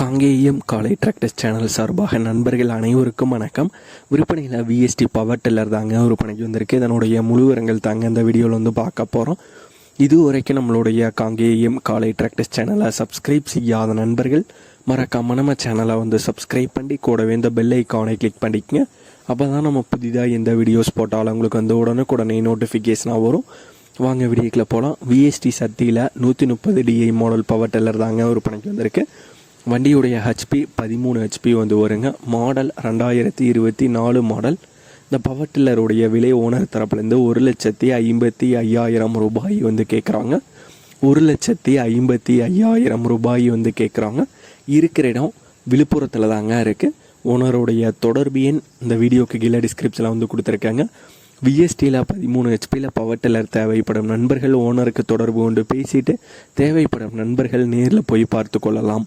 காங்கேயம் காலை tractors channel சார்பாக நண்பர்கள் அனைவருக்கும் வணக்கம். விற்பனையில் விஎஸ்டி பவர் டில்லர் தாங்க விற்பனைக்கு வந்திருக்கு. இதனுடைய முழுவரங்கள் தாங்க இந்த வீடியோவில் வந்து பார்க்க போகிறோம் இது வரைக்கும் நம்மளுடைய காங்கேயம் காலை டிராக்டர்ஸ் சேனலை சப்ஸ்கிரைப் செய்யாத நண்பர்கள் மறக்காம நம்ம சேனலை வந்து சப்ஸ்கிரைப் பண்ணி கூடவே இந்த பெல் ஐக்கானை கிளிக் பண்ணிக்கங்க. அப்போ தான் நம்ம புதிதாக எந்த வீடியோஸ் போட்டாலும் உங்களுக்கு வந்து உடனுக்குடனே நோட்டிஃபிகேஷனாக வரும். வாங்க வீடியோக்கில் போகலாம் விஎஸ்டி சக்தியில் நூற்றி முப்பது டிஐ மாடல் பவர் டில்லர் தாங்க விற்பனைக்கு வந்திருக்கு. வண்டியுடைய ஹெச்பி பதிமூணு ஹெச்பி வந்து வருங்க. மாடல் ரெண்டாயிரத்தி இருபத்தி நாலு மாடல் இந்த பவர் டில்லருடைய விலை ஓனர் தரப்புலேருந்து ஒரு லட்சத்தி ஐம்பத்தி ஐயாயிரம் ரூபாய் வந்து கேட்குறாங்க ஒரு லட்சத்தி ஐம்பத்தி ஐயாயிரம் ரூபாய் வந்து கேட்குறாங்க இருக்கிற இடம் விழுப்புரத்தில் தாங்க இருக்குது ஓனருடைய தொடர்பு எண் இந்த வீடியோக்கு கீழே டிஸ்கிரிப்ஷனில் வந்து கொடுத்துருக்காங்க. விஎஸ்டியில் பதிமூணு ஹெச்பியில் பவர் டில்லர் தேவைப்படும் நண்பர்கள் ஓனருக்கு தொடர்பு கொண்டு பேசிட்டு தேவைப்படும் நண்பர்கள் நேரில் போய் பார்த்து கொள்ளலாம்.